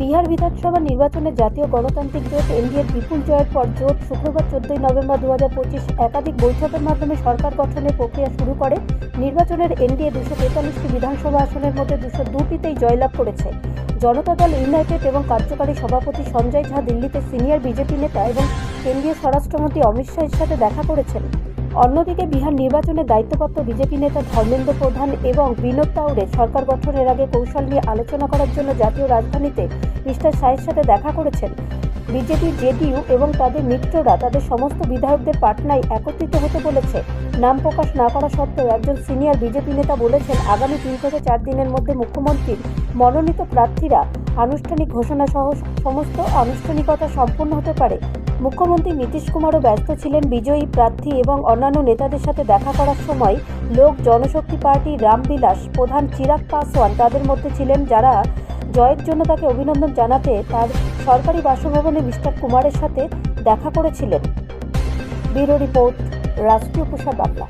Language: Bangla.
বিহার বিধানসভা নির্বাচনে জাতীয় গণতান্ত্রিক জোট, এনডিএর বিপুল জয়ের পর জোট শুক্রবার চোদ্দই নভেম্বর দু হাজার পঁচিশ একাধিক বৈঠকের মাধ্যমে সরকার গঠনের প্রক্রিয়া শুরু করে। নির্বাচনের এনডিএ দুশো তেতাল্লিশটি বিধানসভা আসনের মধ্যে দুশো দুটিতেই জয়লাভ করেছে। জনতা দল, ইউনাইটেড এবং কার্যকারী সভাপতি সঞ্জয় ঝা দিল্লিতে সিনিয়র বিজেপি নেতা এবং কেন্দ্রীয় স্বরাষ্ট্রমন্ত্রী অমিত শাহের সাথে দেখা করেছেন। অন্যদিকে বিহার নির্বাচনে দায়িত্বপ্রাপ্ত বিজেপি নেতা ধর্মেন্দ্র প্রধান এবং বিনোদ তাউরে সরকার গঠনের আগে কৌশল নিয়ে আলোচনা করার জন্য জাতীয় রাজধানীতে মিস্টার শাহের সাথে দেখা করেছেন। বিজেপি জেডিইউ এবং তাদের মিত্ররা তাদের সমস্ত বিধায়কদের পাটনায় একত্রিত হতে বলেছে। নাম প্রকাশ না করা সত্ত্বেও একজন সিনিয়র বিজেপি নেতা বলেছেন, আগামী তিন থেকে চার দিনের মধ্যে মুখ্যমন্ত্রীর মনোনীত প্রার্থীরা আনুষ্ঠানিক ঘোষণা সহ সমস্ত আনুষ্ঠানিকতা সম্পূর্ণ হতে পারে। মুখ্যমন্ত্রী নীতিশ কুমারও ব্যস্ত ছিলেন বিজয়ী প্রার্থী এবং অন্যান্য নেতাদের সাথে দেখা করার সময় লোক জনশক্তি পার্টি রামবিলাস, প্রধান চিরাগ পাসওয়ান তাদের মধ্যে ছিলেন যারা জয়ের জন্য তাকে অভিনন্দন জানাতে তার সরকারি বাসভবনে মিস্টার কুমারের সাথে দেখা করেছিলেন। ব্যুরো রিপোর্ট, রাষ্ট্রীয় প্রসার বাংলা।